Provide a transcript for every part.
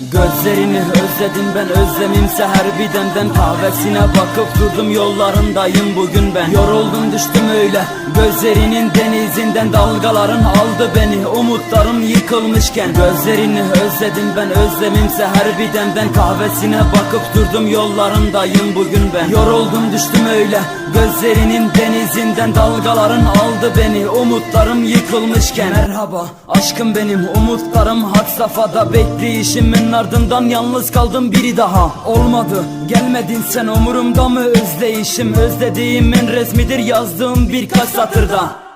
Gözlerini özledim ben özlemimse her bidenden Kahvesine bakıp durdum yollarındayım bugün ben. Yoruldum düştüm öyle gözlerinin denizinden. Dalgaların aldı beni Umutlarım yıkılmışken Gözlerini özledim ben özlemimse her bir demden Kahvesine bakıp durdum yollarındayım bugün ben. Yoruldum düştüm öyle Gözlerinin denizinden dalgaların aldı beni. Umutlarım yıkılmışken Merhaba aşkım benim. Umutlarım had safhada Bekleyişimin ardından yalnız kaldım biri daha Olmadı. Gelmedin sen umurumda mı özleyişim? Özlediğimin resmidir yazdığım birkaç satırda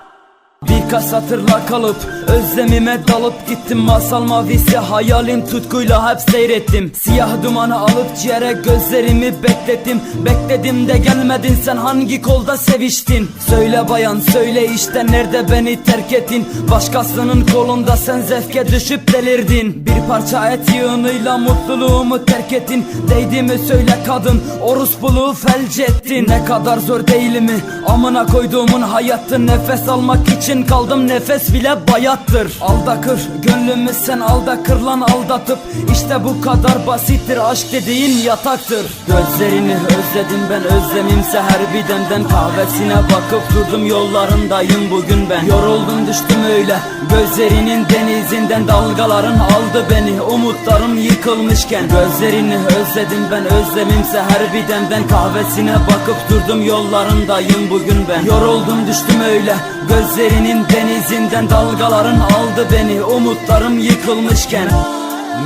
Birkaç satırla kalıp özlemime dalıp gittim. Masal mavisi hayalim tutkuyla hep seyrettim. Siyah dumanı alıp ciğere gözlerimi beklettim. Bekledim de gelmedin sen hangi kolda seviştin? Söyle bayan söyle işte nerede beni terk ettin? Başkasının kolunda sen zevke düşüp delirdin. Bir parça et yığınıyla mutluluğumu terk ettin. Değdi söyle kadın orospuluğu felç ettin. Ne kadar zor değil mi? Amına koyduğumun hayatı Nefes almak için kaldım nefes bile bayattır. Aldakır gönlümü sen aldakır lan aldatıp. İşte bu kadar basittir aşk dediğin yataktır. Gözlerini özledim ben özlemimse her bir Kahvesine bakıp durdum yollarındayım bugün ben. Yoruldum düştüm öyle Gözlerinin denizinden dalgaların aldı beni. Umutlarım yıkılmışken Gözlerini özledim ben özlemimse her bir Kahvesine bakıp durdum yollarındayım bugün ben. Yoruldum düştüm öyle Gözlerinin denizinden dalgaların aldı beni. Umutlarım yıkılmışken.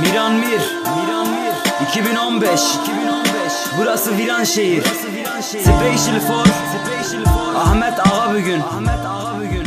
Miran Mir, Miran Mir. 2015, 2015 Burası Viranşehir Special for, Special for. Ahmet Ağa bugün. Ahmet Ağa bugün